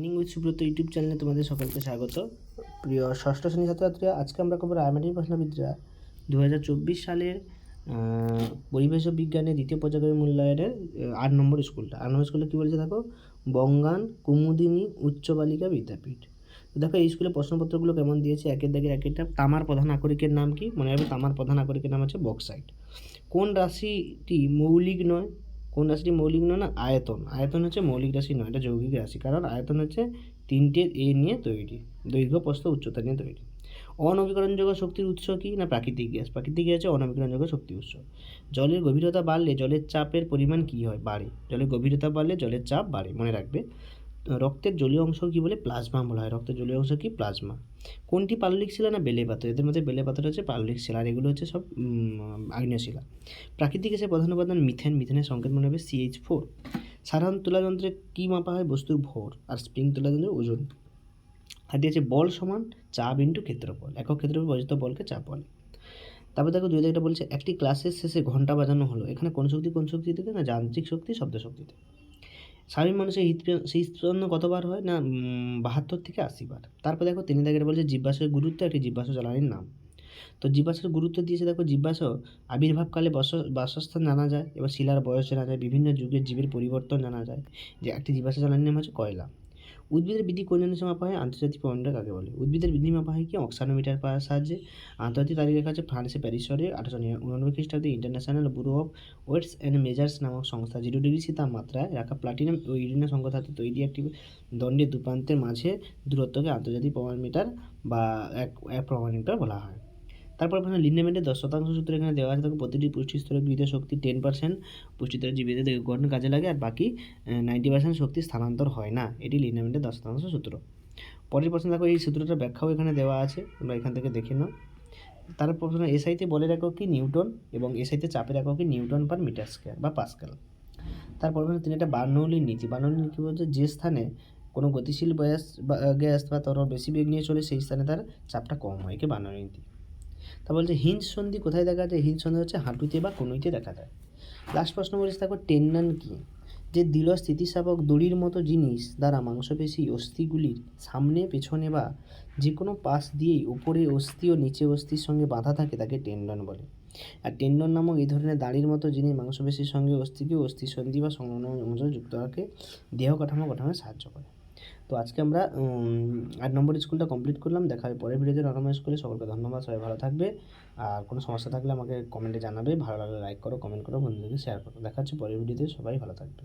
Learning with Subrata YouTube চ্যানেলে তোমাদের সকলকে স্বাগত। প্রিয় ষষ্ঠ শ্রেণি ছাত্রছাত্রীরা, আজকে আমরা খবর রায়মাটির প্রশ্নবিদ্যা দু সালের পরিবেশ ও বিজ্ঞানের দ্বিতীয় পর্যায়ের মূল্যায়নের আট নম্বর স্কুলটা। আট নম্বর স্কুলে কী বলছে দেখো? বঙ্গান কুমুদিনী উচ্চ বালিকা বিদ্যাপীঠ। দেখো, এই স্কুলে প্রশ্নপত্রগুলো কেমন দিয়েছে? একের দাগের একেরটা তামার প্রধান আকরিকের নাম কি? মনে রাখবে তামার প্রধান আকরিকের নাম হচ্ছে বক্সাইট। কোন রাশিটি মৌলিক নয়? কোন রাশিটি মৌলিক নয় না, আয়তন। আয়তন হচ্ছে মৌলিক রাশি নয়, এটা যৌগিক রাশি। কারণ আয়তন হচ্ছে তিনটে এ নিয়ে তৈরি, দৈর্ঘ্য, প্রস্থ, উচ্চতা নিয়ে তৈরি। অনবীকরণযোগ্য শক্তির উৎস কি না প্রাকৃতিক গ্যাস? প্রাকৃতিক গ্যাস হচ্ছে অনবীকরণযোগ্য শক্তি উৎস। জলের গভীরতা বাড়লে জলের চাপের পরিমাণ কী হয়? বাড়ে। জলের গভীরতা বাড়লে জলের চাপ বাড়ে, মনে রাখবে। রক্তের জলীয় অংশ কি বলে? প্লাজমা বলা হয়। রক্তের জলীয় অংশ কি? প্লাজমা। কোনটি পাললিক শিলা না বেলে পাথর? এদের মধ্যে বেলে পাথর হচ্ছে পাললিক শিলা, আর এগুলো হচ্ছে সব আগ্নেয় শিলা। প্রাকৃতিক এসে প্রধান উপাদান মিথেন। মিথেনের সংকেত মনে হবে সিএইচ ফোর সাধারণ তুলাযন্ত্রে কী মাপা হয়? বস্তুর ভর আর স্প্রিং তুলাযন্ত্রের ওজন। আর দিয়েছে বল সমান চাপ ইন্টু ক্ষেত্রফল। একক ক্ষেত্রফল বর্জিত বলকে চাপ বলে। তারপর দেখো দুই একটা বলছে, একটি ক্লাসের শেষে ঘণ্টা বাজানো হলো। এখানে কোন শক্তি কোন শক্তি থেকে? না, যান্ত্রিক শক্তি, শব্দ শক্তিতে। স্বাভাবিক মানুষের হৃদপিণ্ড সেই স্পন্দন কতবার হয়? না বাহাত্তর থেকে আশি বার তারপর দেখো তিনি দেখে বলছে জীবাশ্মের গুরুত্ব, একটি জীবাশয় জ্বালানির নাম। তো জীবাশ্মের গুরুত্ব দিয়েছে দেখো জীবাশয় আবির্ভাবকালে বস, বাসস্থান জানা যায় এবং শিলার বয়স জানা যায়, বিভিন্ন যুগের জীবের পরিবর্তন জানা যায় যে একটি জীবাশ্ম জ্বালানির নাম হচ্ছে কয়লা। উদ্ভিদের বৃদ্ধি কোন যন্ত্রে মাপা হয়? আন্তর্জাতিক পয়েন্টটা কাকে বলে? উদ্ভিদের বৃদ্ধি মাপা হয় কি? অক্সানোমিটার পাওয়ার সাহায্যে। আন্তর্জাতিক লেখা আছে ফ্রান্সে প্যারিস শহরে আঠারোশো উনানব্বই খ্রিস্টাব্দে international bureau of weights and measures নামক সংস্থা জিরো ডিগ্রি সি তাপমাত্রায় রাখা প্লাটিনাম ও ইউরেনিয়াম সংকট ধাতু তৈরি একটি দণ্ডের দুপ্রান্তের মাঝে দূরত্বকে আন্তর্জাতিক প্রমাণ মিটার বা এক এক প্রমাণ মিটার বলা হয়। তারপর এখানে লিনেমেন্টের দশ শতাংশ সূত্র এখানে দেওয়া আছে। দেখো প্রতিটি পুষ্টি স্তরে গৃহীত শক্তি টেন পার্সেন্ট পুষ্টিস্তরে জীবিত গঠন কাজে লাগে, আর বাকি নাইনটি পার্সেন্ট শক্তি স্থানান্তর হয় না। এটি লিনেমেন্টের দশ শতাংশ সূত্র। পরের প্রশ্ন, দেখো এই সূত্রটার ব্যাখ্যাও এখানে দেওয়া আছে। তোমরা এখান থেকে দেখে নাও। তার প্রশ্ন, এসআইতে বলের একক কি নিউটন, এবং এসআইতে চাপের একক কি নিউটন পার মিটার স্কোয়ার বা পাস্কেল? তারপর তিনি একটা বার্নৌলির নীতি। বার্নৌলির নীতি বলছে, যে স্থানে কোনো গতিশীল গ্যাস বা গ্যাস বা তরল বেশি বেগ নিয়ে চলে, সেই স্থানে তার চাপটা কম হয়, একে বার্নৌলির নীতি। তা বলছে হিঞ্জ সন্ধি কোথায় দেখা যায়? হিঞ্জ সন্ধি হচ্ছে হাঁটুতে বা কনুইতে দেখা যায়। লাস্ট প্রশ্ন বলছে, দেখো টেন্ডন কি? যে দিল স্থিতিস্থাপক দড়ির মতো জিনিস দ্বারা মাংসপেশি অস্থিগুলির সামনে, পেছনে বা যে কোনো পাশ দিয়েই উপরে অস্থি ও নিচে অস্থির সঙ্গে বাঁধা থাকে তাকে টেন্ডন বলে। আর টেন্ডন নামক এই ধরনের দাড়ির মতো জিনিস মাংসপেশির সঙ্গে অস্থিকে অস্থি সন্ধি বা সংলগ্ন অংশ যুক্ত রাখে, দেহ কাঠামো গঠনে সাহায্য করে। তো আজকে আমরা আট নম্বর স্কুলটা কমপ্লিট করলাম দেখা হয় পরের ভিডিওতে নয় নম্বর স্কুলে সকলকে ধন্যবাদ, সবাই ভালো থাকবে। আর কোনো সমস্যা থাকলে আমাকে কমেন্টে জানাবে, ভালো লাগলে লাইক করো কমেন্ট করো, বন্ধুদেরকে শেয়ার করো। দেখা হচ্ছে পরের ভিডিওতে সবাই ভালো থাকবে।